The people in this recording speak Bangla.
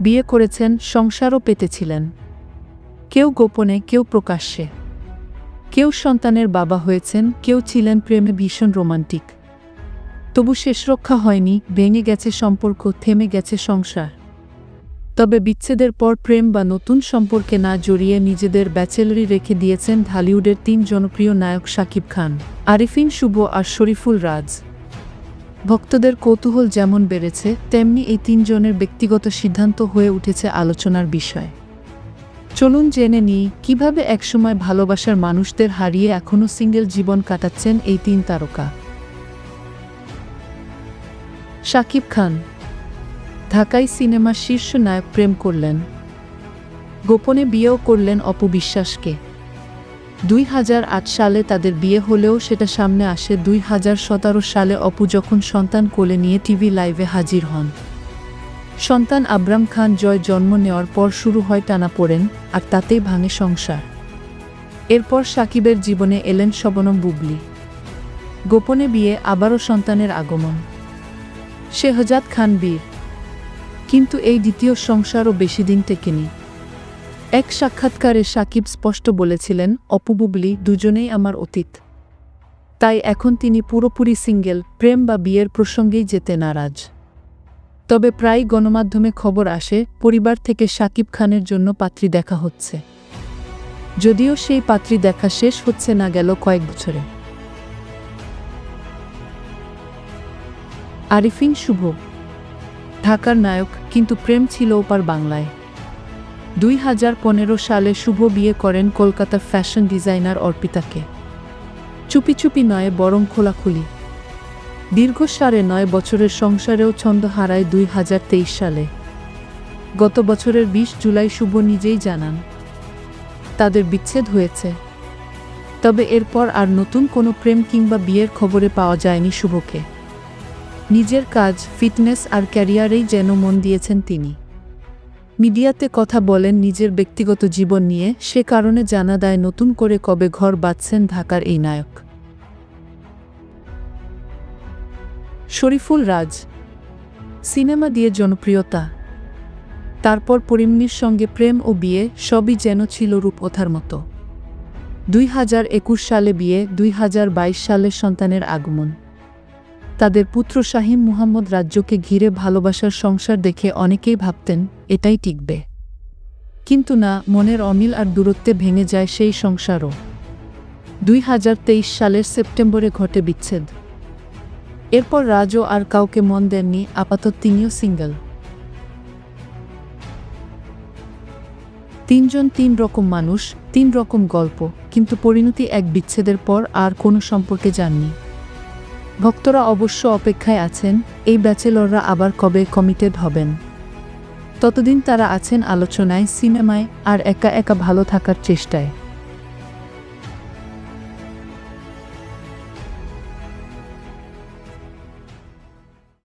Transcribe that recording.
বিয়ে করেছেন, সংসারও পেতেছিলেন। কেউ গোপনে, কেউ প্রকাশ্যে। কেউ সন্তানের বাবা হয়েছেন, কেউ ছিলেন প্রেমে ভীষণ রোমান্টিক। তবু শেষ রক্ষা হয়নি, ভেঙে গেছে সম্পর্ক, থেমে গেছে সংসার। তবে বিচ্ছেদের পর প্রেম বা নতুন সম্পর্কে না জড়িয়ে নিজেদের ব্যাচেলরি রেখে দিয়েছেন ঢালিউডের তিন জনপ্রিয় নায়ক শাকিব খান, আরিফিন শুভ আর শরীফুল রাজ। ভক্তদের কৌতূহল যেমন বেড়েছে, তেমনি এই তিনজনের ব্যক্তিগত সিদ্ধান্ত হয়ে উঠেছে আলোচনার বিষয়। চলুন জেনে নিই, কীভাবে একসময় ভালোবাসার মানুষদের হারিয়ে এখনও সিঙ্গেল জীবন কাটাচ্ছেন এই তিন তারকা। শাকিব খান ঢাকায় সিনেমার শীর্ষ নায়ক প্রেম করলেন। গোপনে বিয়েও করলেন অপবিশ্বাসকে দুই হাজার আট সালে তাদের বিয়ে হলেও সেটা সামনে আসে দুই হাজার সতেরো সালে অপু যখন সন্তান কোলে নিয়ে টিভি লাইভে হাজির হন। সন্তান আব্রাম খান জয় জন্ম নেওয়ার পর শুরু হয় টানাপোড়েন আর তাতেই ভাঙে সংসার। এরপর সাকিবের জীবনে এলেন শবনম বুবলি। গোপনে বিয়ে, আবারও সন্তানের আগমন। শেহজাদ খান বীর। কিন্তু এই দ্বিতীয় সংসারও বেশি দিন টেকেনি। এক সাক্ষাৎকারে সাকিব স্পষ্ট বলেছিলেন অপুবুবলি দুজনেই আমার অতীত। তাই এখন তিনি পুরোপুরি সিঙ্গেল, প্রেম বা বিয়ের প্রসঙ্গেই যেতে নারাজ। তবে প্রায় গণমাধ্যমে খবর আসে, পরিবার থেকে সাকিব খানের জন্য পাত্রী দেখা হচ্ছে। যদিও সেই পাত্রী দেখা শেষ হচ্ছে না গেল কয়েক বছরে। আরিফিন শুভ। ঢাকার নায়ক, কিন্তু প্রেম ছিল ওপার বাংলায়। দুই হাজার পনেরো সালে শুভ বিয়ে করেন কলকাতার ফ্যাশন ডিজাইনার অর্পিতাকে। চুপি চুপি নয় বরং খোলাখুলি। দীর্ঘ সাড়ে নয় বছরের সংসারেও ছন্দ হারায় দুই হাজার তেইশ সালে। গত বছরের বিশ জুলাই শুভ নিজেই জানান, তাদের বিচ্ছেদ হয়েছে। তবে এরপর আর নতুন কোনো প্রেম কিংবা বিয়ের খবরে পাওয়া যায়নি শুভকে। নিজের কাজ, ফিটনেস আর ক্যারিয়ারেই যেন মন দিয়েছেন তিনি। মিডিয়াতে কথা বলেন নিজের ব্যক্তিগত জীবন নিয়ে, সে কারণে জানা দেয় নতুন করে কবে ঘর বাঁধছেন ঢাকার এই নায়ক। শরীফুল রাজ, সিনেমা দিয়ে জনপ্রিয়তা। তারপর পরিমনির সঙ্গে প্রেম ও বিয়ে, সবই যেন ছিল রূপকথার মতো। দুই হাজার একুশ সালে বিয়ে, দুই হাজার বাইশ সালে সন্তানের আগমন। তাদের পুত্র শাহিম মুহাম্মদ রাজ্যকে ঘিরে ভালোবাসার সংসার দেখে অনেকেই ভাবতেন, এটাই টিকবে। কিন্তু না, মনের অমিল আর দূরত্বে ভেঙে যায় সেই সংসারও। দুই হাজার তেইশ সালের সেপ্টেম্বরে ঘটে বিচ্ছেদ। এরপর রাজও আর কাউকে মন দেননি, আপাতত তিনিও সিঙ্গেল। তিনজন তিন রকম মানুষ, তিন রকম গল্প, কিন্তু পরিণতি এক বিচ্ছেদের পর আর কোনো সম্পর্কে যাননি ভক্তরা অবশ্য অপেক্ষায় আছেন, এই ব্যাচেলররা আবার কবে কমিটেড হবেন? ততদিন তারা আছেন আলোচনায়, সিনেমায়, আর একা একা ভালো থাকার চেষ্টায়।